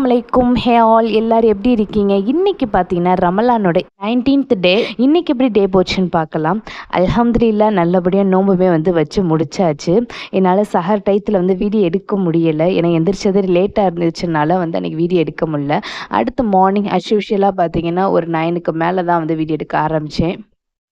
அஸ்ஸலாமு அலைக்கும். Hey all எல்லாரும் எப்படி இருக்கீங்க? இன்னைக்கு பார்த்தீங்கன்னா ரமலானோட நைன்டீன்த் டே இன்னைக்கு எப்படி டே போச்சுன்னு பார்க்கலாம். அலமதுல்லா நல்லபடியாக நோம்புமே வந்து வச்சு முடிச்சாச்சு. என்னால் சஹர் டயத்தில் வந்து வீடியோ எடுக்க முடியலை. ஏன்னா எந்திரிச்சது லேட்டாக இருந்துச்சுனால வந்து அன்றைக்கி வீடியோ எடுக்க முடியல. அடுத்து மார்னிங் அஸ் யூஷுவலாக பார்த்தீங்கன்னா ஒரு நைனுக்கு மேலே தான் வந்து வீடியோ எடுக்க ஆரம்பித்தேன்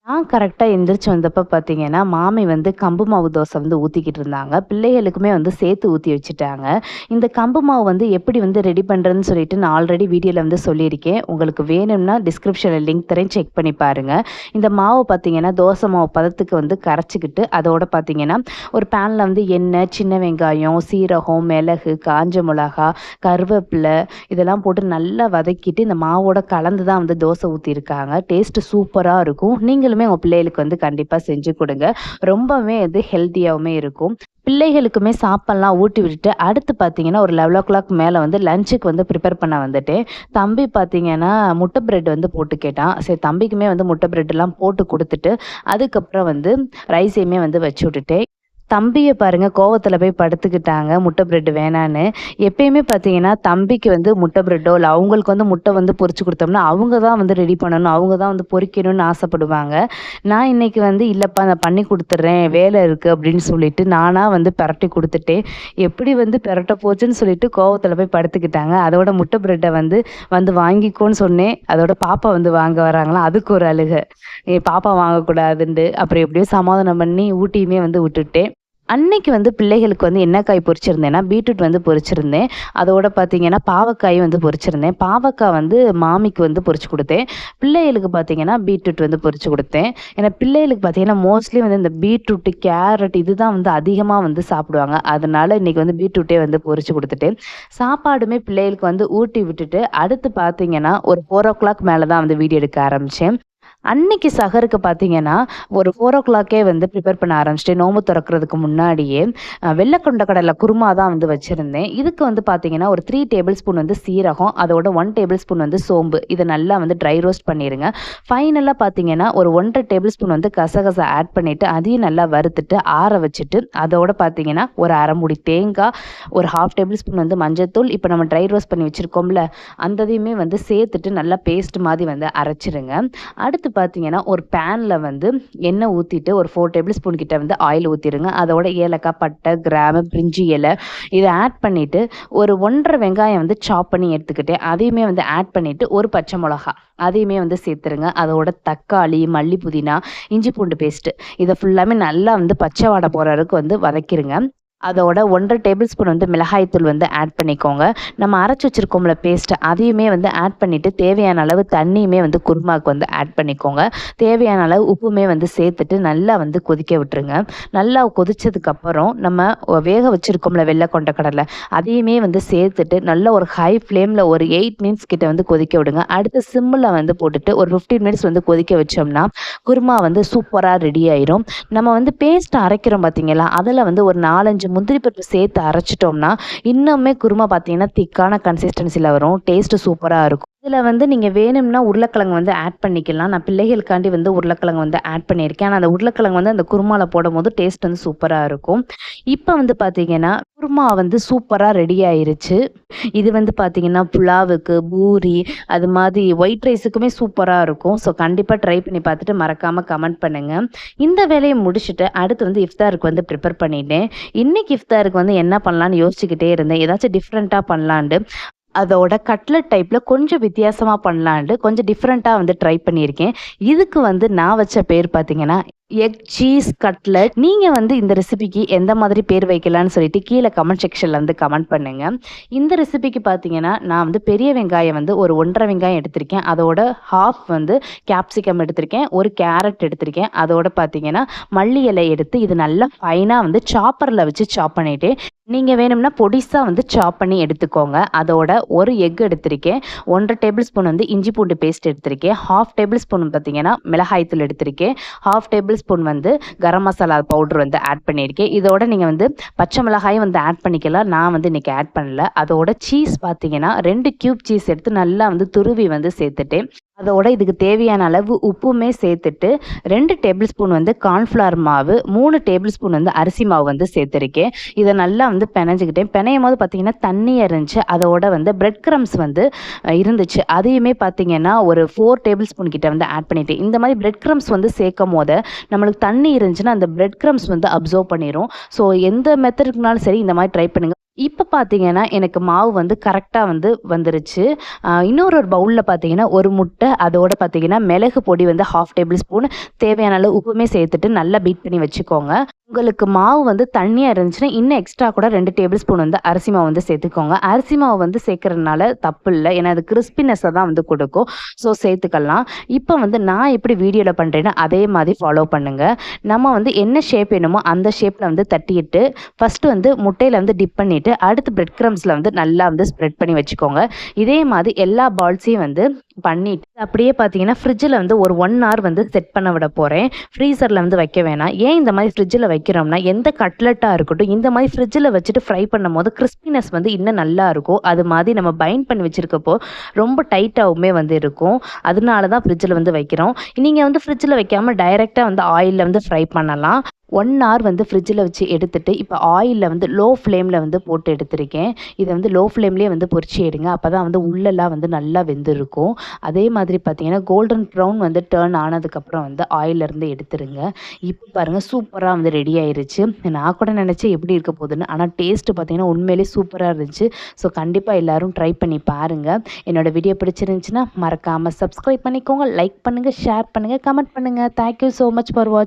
நான் கரெக்டாக எந்திரிச்சு வந்தப்போ பார்த்தீங்கன்னா மாமி வந்து கம்பு மாவு தோசை வந்து ஊற்றிக்கிட்டு இருந்தாங்க. பிள்ளைகளுக்குமே வந்து சேர்த்து ஊற்றி வச்சுட்டாங்க. இந்த கம்பு மாவு வந்து எப்படி வந்து ரெடி பண்ணுறதுன்னு சொல்லிட்டு நான் ஆல்ரெடி வீடியோவில் வந்து சொல்லியிருக்கேன். உங்களுக்கு வேணும்னா டிஸ்கிரிப்ஷனில் லிங்க் தரேன். செக் பண்ணி பாருங்கள் இந்த மாவு பார்த்தீங்கன்னா தோசை மாவு பதத்துக்கு வந்து கரைச்சிக்கிட்டு அதோட பார்த்தீங்கன்னா ஒரு பேனில் வந்து எண்ணெய் சின்ன வெங்காயம் சீரகம் மிளகு காஞ்ச மிளகா கருவேப்பிலை இதெல்லாம் போட்டு நல்லா வதக்கிட்டு இந்த மாவோட கலந்து தான் வந்து தோசை ஊற்றிருக்காங்க டேஸ்ட்டு சூப்பராக இருக்கும். நீங்களும் உங்கள் பிள்ளைகளுக்கு வந்து கண்டிப்பாக செஞ்சு கொடுங்க. ரொம்பவே இது ஹெல்த்தியாகவுமே இருக்கும். பிள்ளைகளுக்குமே சாப்பாடுலாம் ஊட்டி விட்டுட்டு அடுத்து பார்த்தீங்கன்னா ஒரு லெவல் ஓ கிளாக் மேலே வந்து லஞ்சுக்கு வந்து ப்ரிப்பேர் பண்ண வந்துட்டேன். தம்பி பார்த்தீங்கன்னா முட்டை பிரெட் வந்து போட்டு கேட்டான். சரி தம்பிக்குமே வந்து முட்டை பிரெட்லாம் போட்டு கொடுத்துட்டு அதுக்கப்புறம் வந்து ரைஸையுமே வந்து வச்சு விட்டுட்டேன். தம்பியை பாருங்க கோவத்தில் போய் படுத்துக்கிட்டாங்க. முட்டை பிரெட் வேணான்னு. எப்பயுமே பார்த்தீங்கன்னா தம்பிக்கு வந்து முட்டை பிரெட்டோ இல்லை அவங்களுக்கு வந்து முட்டை வந்து பொறிச்சு கொடுத்தோம்னா அவங்க தான் வந்து ரெடி பண்ணணும் அவங்க தான் வந்து பொறிக்கணும்னு ஆசைப்படுவாங்க. நான் இன்னைக்கு வந்து இல்லைப்பா நான் பண்ணி கொடுத்துட்றேன் வேலை இருக்குது அப்படின்னு சொல்லிட்டு நானாக வந்து பிரட்டி கொடுத்துட்டேன். எப்படி வந்து பிரட்ட போச்சுன்னு சொல்லிட்டு கோவத்தில் போய் படுத்துக்கிட்டாங்க. அதோட முட்டை பிரெட்டை வந்து வந்து வாங்கிக்கோன்னு சொன்னேன். அதோட பாப்பா வந்து வாங்க வராங்களா? அதுக்கு ஒரு அழுகை. ஏ பாப்பா வாங்கக்கூடாதுன்ட்டு அப்புறம் எப்படியோ சமாதானம் பண்ணி ஊட்டியுமே வந்து விட்டுட்டேன். அன்னைக்கு வந்து பிள்ளைகளுக்கு வந்து என்ன காய் பொரிச்சிருந்தேன்னா பீட்ரூட் வந்து பொரிச்சிருந்தேன். அதோட பார்த்தீங்கன்னா பாவக்காய் வந்து பொரிச்சிருந்தேன். பாவக்காய் வந்து மாமிக்கு வந்து பொரிச்சு கொடுத்தேன். பிள்ளைகளுக்கு பார்த்தீங்கன்னா பீட்ரூட் வந்து பொறிச்சு கொடுத்தேன். ஏன்னா பிள்ளைகளுக்கு பார்த்தீங்கன்னா மோஸ்ட்லி வந்து இந்த பீட்ரூட்டு கேரட் இதுதான் வந்து அதிகமாக வந்து சாப்பிடுவாங்க. அதனால இன்னைக்கு வந்து பீட்ரூட்டே வந்து பொறிச்சு கொடுத்துட்டேன். சாப்பாடுமே பிள்ளைகளுக்கு வந்து ஊட்டி விட்டுட்டு அடுத்து பார்த்தீங்கன்னா ஒரு ஃபோர் ஓ கிளாக் மேலே தான் வந்து வீடியோ எடுக்க ஆரம்பித்தேன் அன்னைக்கு சகருக்கு பார்த்தீங்கன்னா ஒரு ஃபோர் ஓ கிளாக்கே வந்து ப்ரிப்பேர் பண்ண ஆரம்பிச்சிட்டேன் நோம்பு திறக்கிறதுக்கு முன்னாடியே வெள்ளை கொண்ட கடலை குருமா தான் வந்து வச்சுருந்தேன். இதுக்கு வந்து பார்த்தீங்கன்னா ஒரு த்ரீ டேபிள் ஸ்பூன் வந்து சீரகம் அதோட ஒன் டேபிள் ஸ்பூன் வந்து சோம்பு. இதை நல்லா வந்து ட்ரை ரோஸ்ட் பண்ணிடுங்க ஃபைனலாக பார்த்தீங்கன்னா ஒரு ஒன்றரை டேபிள் ஸ்பூன் வந்து கசகசை ஆட் பண்ணிவிட்டு அதையும் நல்லா வறுத்துட்டு ஆற வச்சுட்டு அதோட பார்த்தீங்கன்னா ஒரு அரைமுடி தேங்காய் ஒரு ஹாஃப் டேபிள் ஸ்பூன் வந்து மஞ்சத்தூள் இப்போ நம்ம ட்ரை ரோஸ்ட் பண்ணி வச்சுருக்கோம்ல அந்ததையுமே வந்து சேர்த்துட்டு நல்லா பேஸ்ட் மாதிரி வந்து அரைச்சிருங்க. அடுத்து பார்த்தீங்கன்னா ஒரு பேனில் வந்து எண்ணெய் ஊற்றிட்டு ஒரு ஃபோர் டேபிள் ஸ்பூன் கிட்ட வந்து ஆயில் ஊற்றிடுங்க அதோட ஏலக்காய் பட்டை கிராமு பிரிஞ்சி இலை இதை ஆட் பண்ணிவிட்டு ஒரு ஒன்றரை வெங்காயம் வந்து சாப் பண்ணி எடுத்துக்கிட்டேன். அதையுமே வந்து ஆட் பண்ணிவிட்டு ஒரு பச்சை மிளகா அதையுமே வந்து சேர்த்துருங்க. அதோட தக்காளி மல்லி புதினா இஞ்சி பூண்டு பேஸ்ட்டு இதை ஃபுல்லாமே நல்லா வந்து பச்சை வாடை போகிற அளவுக்கு வந்து வதக்கிடுங்க அதோட ஒன்றரை டேபிள் ஸ்பூன் வந்து மிளகாய்த்தூள் வந்து ஆட் பண்ணிக்கோங்க. நம்ம அரைச்சி வச்சிருக்கோம்ல பேஸ்ட்டு அதையுமே வந்து ஆட் பண்ணிவிட்டு தேவையான அளவு தண்ணியுமே வந்து குருமாவுக்கு வந்து ஆட் பண்ணிக்கோங்க. தேவையான அளவு உப்புமே வந்து சேர்த்துட்டு நல்லா வந்து கொதிக்க விட்டுருங்க. நல்லா கொதிச்சதுக்கப்புறம் நம்ம வேக வச்சுருக்கோம்ல வெள்ளை கொண்ட கடலை அதையுமே வந்து சேர்த்துட்டு நல்ல ஒரு ஹை ஃப்ளேமில் ஒரு எயிட் மினிட்ஸ் கிட்ட வந்து கொதிக்க விடுங்க. அடுத்து சிம்மில் வந்து போட்டுட்டு ஒரு ஃபிஃப்டீன் மினிட்ஸ் வந்து கொதிக்க வச்சோம்னா குருமா வந்து சூப்பராக ரெடி ஆயிரும். நம்ம வந்து பேஸ்ட் அரைக்கிறோம் பார்த்தீங்களா அதில் வந்து ஒரு நாலஞ்சு முந்திரி பருப்பு சேர்த்து அரைச்சிட்டோம்னா இன்னுமே குருமா பார்த்தீங்கன்னா திக்கான கன்சிஸ்டன்சியில் வரும். டேஸ்ட்டு சூப்பராக இருக்கும். இதில் வந்து நீங்கள் வேணும்னா உருளைக்கிழங்கு வந்து ஆட் பண்ணிக்கலாம். நான் பிள்ளைகளுக்காண்டி வந்து உருளைக்கிழங்கு வந்து ஆட் பண்ணியிருக்கேன். ஆனால் அந்த உருளைக்கிழங்கு வந்து அந்த குருமாவில் போடும் போது டேஸ்ட் வந்து சூப்பராக இருக்கும். இப்போ வந்து பார்த்தீங்கன்னா குருமா வந்து சூப்பராக ரெடி ஆயிருச்சு. இது வந்து பார்த்தீங்கன்னா புலாவுக்கு பூரி அது மாதிரி ஒயிட் ரைஸுக்குமே சூப்பராக இருக்கும். ஸோ கண்டிப்பாக ட்ரை பண்ணி பார்த்துட்டு மறக்காமல் கமெண்ட் பண்ணுங்கள் இந்த வேலையை முடிச்சுட்டு அடுத்து வந்து இஃப்தாருக்கு வந்து ப்ரிப்பேர் பண்ணிட்டேன். இன்னைக்கு இஃப்தாருக்கு வந்து என்ன பண்ணலான்னு யோசிச்சுக்கிட்டே இருந்தேன். ஏதாச்சும் டிஃப்ரெண்ட்டாக பண்ணலான்ட்டு அதோட கட்லட் டைப்பில் கொஞ்சம் வித்தியாசமாக பண்ணலான்ட்டு கொஞ்சம் டிஃப்ரெண்ட்டாக வந்து ட்ரை பண்ணியிருக்கேன். இதுக்கு வந்து நான் வச்ச பேர் பார்த்தீங்கன்னா எக் சீஸ் கட்லட் நீங்கள் வந்து இந்த ரெசிபிக்கு எந்த மாதிரி பேர் வைக்கலான்னு சொல்லிட்டு கீழே கமெண்ட் செக்ஷனில் வந்து கமெண்ட் பண்ணுங்கள் இந்த ரெசிபிக்கு பார்த்தீங்கன்னா நான் வந்து பெரிய வெங்காயம் வந்து ஒரு ஒன்றரை வெங்காயம் எடுத்திருக்கேன். அதோட ஹாஃப் வந்து கேப்சிகம் எடுத்திருக்கேன். ஒரு கேரட் எடுத்திருக்கேன். அதோட பார்த்தீங்கன்னா மல்லி இலை எடுத்து இது நல்லா ஃபைனாக வந்து சாப்பரில் வச்சு சாப் பண்ணிவிட்டு நீங்கள் வேணும்னா பொடிசாக வந்து சாப் பண்ணி எடுத்துக்கோங்க. அதோட ஒரு எக் எடுத்திருக்கேன். ஒன்றரை டேபிள் ஸ்பூன் வந்து இஞ்சி பூண்டு பேஸ்ட் எடுத்திருக்கேன். ஹாஃப் டேபிள் ஸ்பூன் பார்த்தீங்கன்னா மிளகாய்த்தூள் எடுத்திருக்கேன். ஹாஃப் டேபிள் ஸ்பூன் வந்து கரம் மசாலா பவுடர் வந்து ஆட் பண்ணியிருக்கேன். இதோட நீங்கள் வந்து பச்சை மிளகாயும் வந்து ஆட் பண்ணிக்கலாம். நான் வந்து இன்றைக்கி ஆட் பண்ணல. அதோட சீஸ் பார்த்தீங்கன்னா ரெண்டு க்யூப் சீஸ் எடுத்து நல்லா வந்து துருவி வந்து சேர்த்துட்டேன். அதோட இதுக்கு தேவையான அளவு உப்புமே சேர்த்துட்டு ரெண்டு டேபிள் ஸ்பூன் வந்து கார்ன்ஃப்ளவர் மாவு மூணு டேபிள் ஸ்பூன் வந்து அரிசி மாவு வந்து சேர்த்துருக்கேன். இதை நல்லா வந்து பிணைஞ்சிக்கிட்டேன். பிணையும் போது பார்த்தீங்கன்னா தண்ணி இருந்துச்சு. அதோட வந்து பிரெட் க்ரம்ஸ் வந்து இருந்துச்சு. அதையுமே பார்த்தீங்கன்னா ஒரு ஃபோர் டேபிள் ஸ்பூன் கிட்ட வந்து ஆட் பண்ணிட்டேன். இந்த மாதிரி பிரெட் க்ரம்ஸ் வந்து சேர்க்கும் போது நம்மளுக்கு தண்ணி இருந்துச்சுன்னா அந்த பிரெட் க்ரம்ஸ் வந்து அப்சர்வ் பண்ணிடும் ஸோ எந்த மெத்தடுக்குனாலும் சரி இந்த மாதிரி ட்ரை பண்ணுங்கள் இப்போ பார்த்தீங்கன்னா எனக்கு மாவு வந்து கரெக்டாக வந்து வந்துருச்சு. இன்னொரு ஒரு பவுலில் பார்த்தீங்கன்னா ஒரு முட்டை அதோட பார்த்தீங்கன்னா மிளகு பொடி வந்து ஹாஃப் டேபிள் ஸ்பூன் தேவையான அளவு உப்புமே சேர்த்துட்டு நல்லா பீட் பண்ணி வச்சுக்கோங்க. உங்களுக்கு மாவு வந்து தண்ணியாக இருந்துச்சுன்னா இன்னும் எக்ஸ்ட்ரா கூட ரெண்டு டேபிள் ஸ்பூன் வந்து அரிசி மாவு வந்து சேர்த்துக்கோங்க. அரிசி மாவு வந்து சேர்க்கறதுனால தப்பு இல்லை. ஏன்னா அது கிறிஸ்பினஸ்ஸை தான் வந்து கொடுக்கும். ஸோ சேர்த்துக்கலாம். இப்போ வந்து நான் எப்படி வீடியோவில் பண்ணுறேன்னா அதே மாதிரி ஃபாலோ பண்ணுங்கள் நம்ம வந்து என்ன ஷேப் வேணுமோ அந்த ஷேப்பில் வந்து தட்டிட்டு ஃபஸ்ட்டு வந்து முட்டையில் வந்து டிப் பண்ணிவிட்டு அடுத்து பிரெட் க்ரம்ஸில் வந்து நல்லா வந்து ஸ்ப்ரெட் பண்ணி வச்சுக்கோங்க. இதே மாதிரி எல்லா பால்ஸையும் வந்து பண்ணிட்டு அப்படியே பார்த்தீங்கன்னா ஃப்ரிட்ஜில் வந்து ஒரு ஒன் ஹவர் வந்து செட் பண்ண விட போகிறேன் ஃப்ரீசரில் வந்து வைக்க வேணாம். ஏன் இந்த மாதிரி ஃப்ரிட்ஜில் வைக்கிறோம்னா எந்த கட்லெட்டாக இருக்கட்டும் இந்த மாதிரி ஃப்ரிட்ஜில் வச்சுட்டு ஃப்ரை பண்ணும் போது கிறிஸ்பினஸ் வந்து இன்னும் நல்லா இருக்கும். அது மாதிரி நம்ம பைண்ட் பண்ணி வச்சுருக்கப்போ ரொம்ப டைட்டாகவுமே வந்து இருக்கும். அதனால தான் ஃப்ரிட்ஜில் வந்து வைக்கிறோம். நீங்கள் வந்து ஃப்ரிட்ஜில் வைக்காமல் டைரெக்டாக வந்து ஆயிலில் வந்து ஃப்ரை பண்ணலாம். ஒன் ஹவர் வந்து ஃப்ரிட்ஜில் வச்சு எடுத்துட்டு இப்போ ஆயிலில் வந்து லோ ஃப்ளேமில் வந்து போட்டு எடுத்திருக்கேன். இதை வந்து லோ ஃப்ளேம்லேயே வந்து பொறிச்சு எடுங்க. அப்போ தான் வந்து உள்ளெல்லாம் வந்து நல்லா வெந்திருக்கும். அதே மாதிரி பார்த்தீங்கன்னா கோல்டன் ப்ரௌன் வந்து டேர்ன் ஆனதுக்கப்புறம் வந்து ஆயிலிருந்து எடுத்துருங்க. இப்போ பாருங்கள் சூப்பராக வந்து ரெடி ஆயிருச்சு. நான் கூட நினச்சேன் எப்படி இருக்க போகுதுன்னு. ஆனால் டேஸ்ட்டு பார்த்தீங்கன்னா உண்மையிலேயே சூப்பராக இருந்துச்சு. ஸோ கண்டிப்பாக எல்லோரும் ட்ரை பண்ணி பாருங்கள் என்னோடய வீடியோ பிடிச்சிருந்துச்சுன்னா மறக்காமல் சப்ஸ்கிரைப் பண்ணிக்கோங்க லைக் பண்ணுங்கள் ஷேர் பண்ணுங்கள் கமெண்ட் பண்ணுங்கள் thank you so much for watch